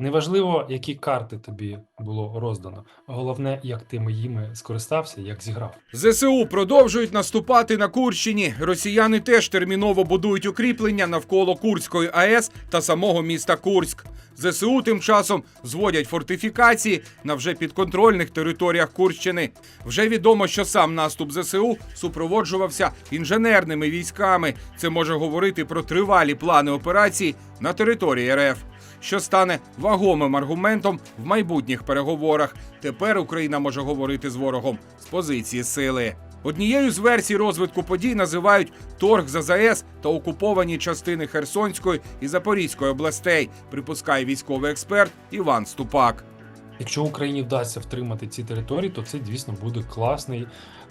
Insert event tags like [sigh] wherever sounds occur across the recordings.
Неважливо, які карти тобі було роздано. Головне, як ти їми скористався, як зіграв. ЗСУ продовжують наступати на Курщині. Росіяни теж терміново будують укріплення навколо Курської АЕС та самого міста Курськ. ЗСУ тим часом зводять фортифікації на вже підконтрольних територіях Курщини. Вже відомо, що сам наступ ЗСУ супроводжувався інженерними військами. Це може говорити про тривалі плани операцій на території РФ що стане вагомим аргументом в майбутніх переговорах. Тепер Україна може говорити з ворогом з позиції сили. Однією з версій розвитку подій називають торг за ЗАЕС та окуповані частини Херсонської і Запорізької областей, припускає військовий експерт Іван Ступак. Якщо Україні вдасться втримати ці території, то це дійсно буде класний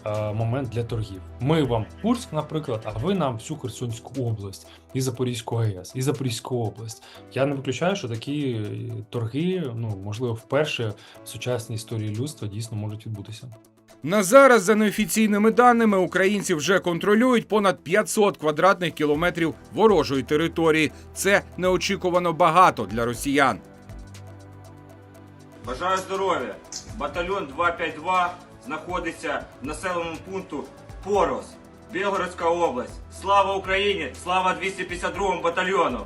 е, момент для торгів. Ми вам Курськ, наприклад, а ви нам всю Херсонську область і Запорізьку АЕС, і Запорізьку область. Я не виключаю, що такі торги, ну можливо, вперше в сучасній історії людства дійсно можуть відбутися. На зараз, за неофіційними даними, українці вже контролюють понад 500 квадратних кілометрів ворожої території. Це неочікувано багато для росіян. Бажаю здоров'я. Батальйон 252 знаходиться в населеному пункту Порос, Білгородська область. Слава Україні! Слава 252 батальйону!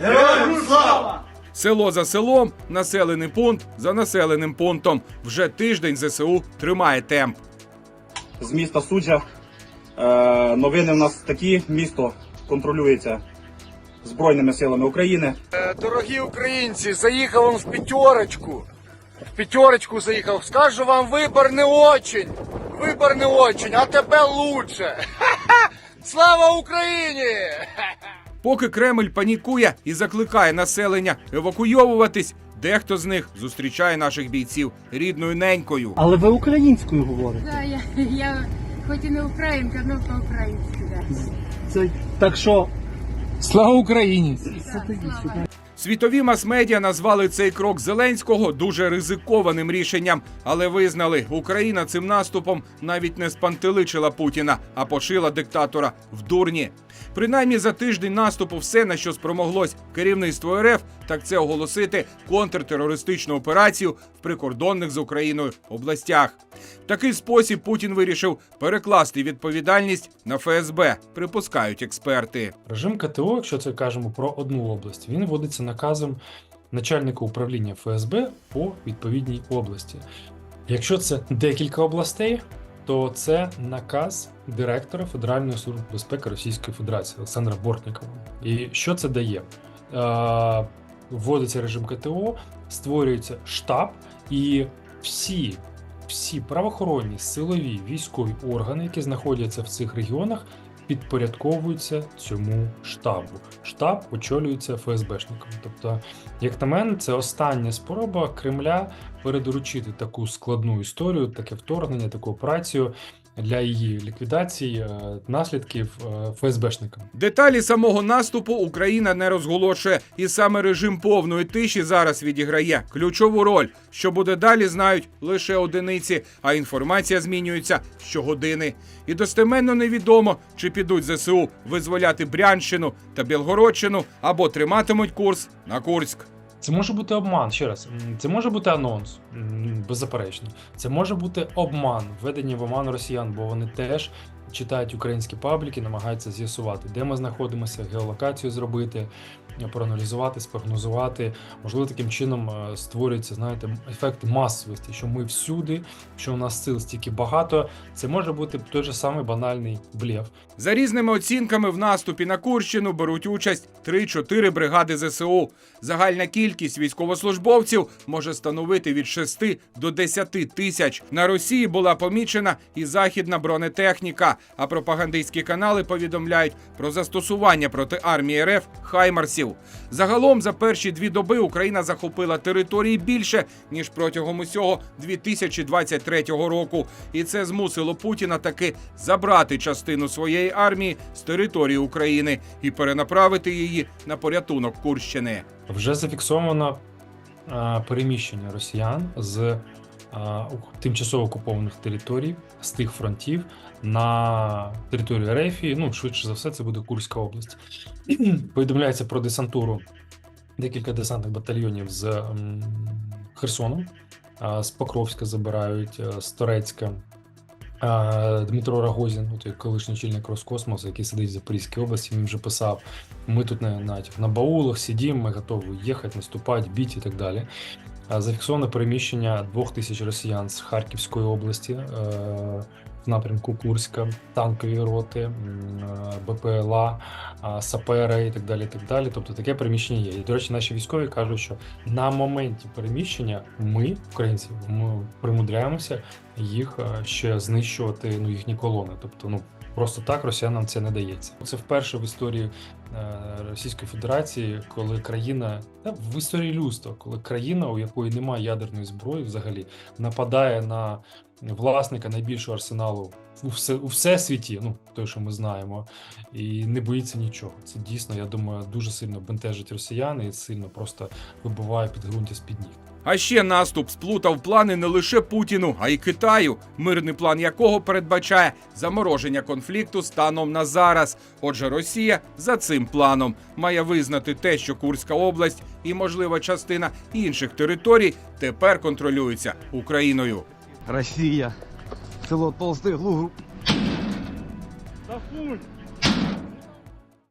Героям слава! Село за селом, населений пункт за населеним пунктом. Вже тиждень ЗСУ тримає темп. З міста Суджа. Е, новини в нас такі. Місто контролюється Збройними силами України. Е, Дорогі українці, заїхав вам в п'ятерочку. П'ятерочку заїхав. Скажу вам, вибор не очень. Вибор не очень, а тебе лучше. [laughs] Слава Україні! [laughs] Поки Кремль панікує і закликає населення евакуйовуватись, дехто з них зустрічає наших бійців рідною ненькою. Але ви українською говорите. Да, я, я хоч і не українка, але по-українськи, да. Це так що Слава Україні! Так, слава. Світові мас-медіа назвали цей крок Зеленського дуже ризикованим рішенням, але визнали, Україна цим наступом навіть не спантеличила Путіна, а пошила диктатора в дурні. Принаймні за тиждень наступу все, на що спромоглось керівництво РФ, так це оголосити контртерористичну операцію в прикордонних з Україною областях. В такий спосіб Путін вирішив перекласти відповідальність на ФСБ, припускають експерти. Режим КТО, якщо це кажемо про одну область, він вводиться наказом начальника управління ФСБ по відповідній області. Якщо це декілька областей, то це наказ директора Федеральної служби безпеки Російської Федерації Олександра Бортнікова. І що це дає? Е, Вводиться режим КТО, створюється штаб, і всі, всі правоохоронні, силові, військові органи, які знаходяться в цих регіонах, підпорядковуються цьому штабу. Штаб очолюється ФСБшником. Тобто, як на мене, це остання спроба Кремля передоручити таку складну історію, таке вторгнення, таку операцію для її ліквідації е, наслідків е, ФСБшникам. Деталі самого наступу Україна не розголошує, і саме режим повної тиші зараз відіграє ключову роль. Що буде далі, знають лише одиниці, а інформація змінюється щогодини. І достеменно невідомо, чи підуть ЗСУ визволяти Брянщину та Білгородщину або триматимуть курс на Курськ. Це може бути обман. Ще раз, це може бути анонс, беззаперечно. Це може бути обман, введення в оман росіян, бо вони теж читають українські пабліки, намагаються з'ясувати, де ми знаходимося, геолокацію зробити, проаналізувати, спрогнозувати. Можливо, таким чином е, створюється, знаєте, ефект масовості, що ми всюди, що у нас сил стільки багато. Це може бути той же самий банальний блєв. За різними оцінками в наступі на Курщину беруть участь 3-4 бригади ЗСУ. Загальна кількість військовослужбовців може становити від 6 до 10 тисяч. На Росії була помічена і західна бронетехніка. А пропагандистські канали повідомляють про застосування проти армії РФ Хаймарсів. Загалом за перші дві доби Україна захопила території більше ніж протягом усього 2023 року, і це змусило Путіна таки забрати частину своєї армії з території України і перенаправити її на порятунок Курщини. Вже зафіксовано переміщення росіян з тимчасово окупованих територій з тих фронтів на територію Рефії. Ну, швидше за все, це буде Курська область. [clears throat] Повідомляється про десантуру декілька десантних батальйонів з Херсону, з Покровська забирають, з Торецька. Дмитро Рогозін, той колишній очільник Роскосмосу, який сидить в Запорізькій області, він вже писав: ми тут на, на, на баулах сидимо, ми готові їхати, наступати, бити і так далі. А Зафіксовано переміщення двох тисяч росіян з Харківської області е, в напрямку Курська, танкові роти, е, БПЛА, а, сапери і так далі. і так далі. Тобто таке переміщення є. І, до речі, наші військові кажуть, що на моменті переміщення ми, українці, ми примудряємося їх е, ще знищувати ну, їхні колони. Тобто, ну просто так росіянам це не дається. Це вперше в історії е, Російської Федерації, коли країна в історії людства, коли країна, у якої немає ядерної зброї, взагалі нападає на власника найбільшого арсеналу у все у всесвіті, ну той, що ми знаємо, і не боїться нічого. Це дійсно, я думаю, дуже сильно бентежить росіян і сильно просто вибиває підґрунтя з під ніг. А ще наступ сплутав плани не лише Путіну, а й Китаю, мирний план якого передбачає замороження конфлікту станом на зараз. Отже, Росія за цим планом має визнати те, що Курська область і, можлива, частина інших територій тепер контролюються Україною. Россия. Село Толстый Лугу. Сафуль,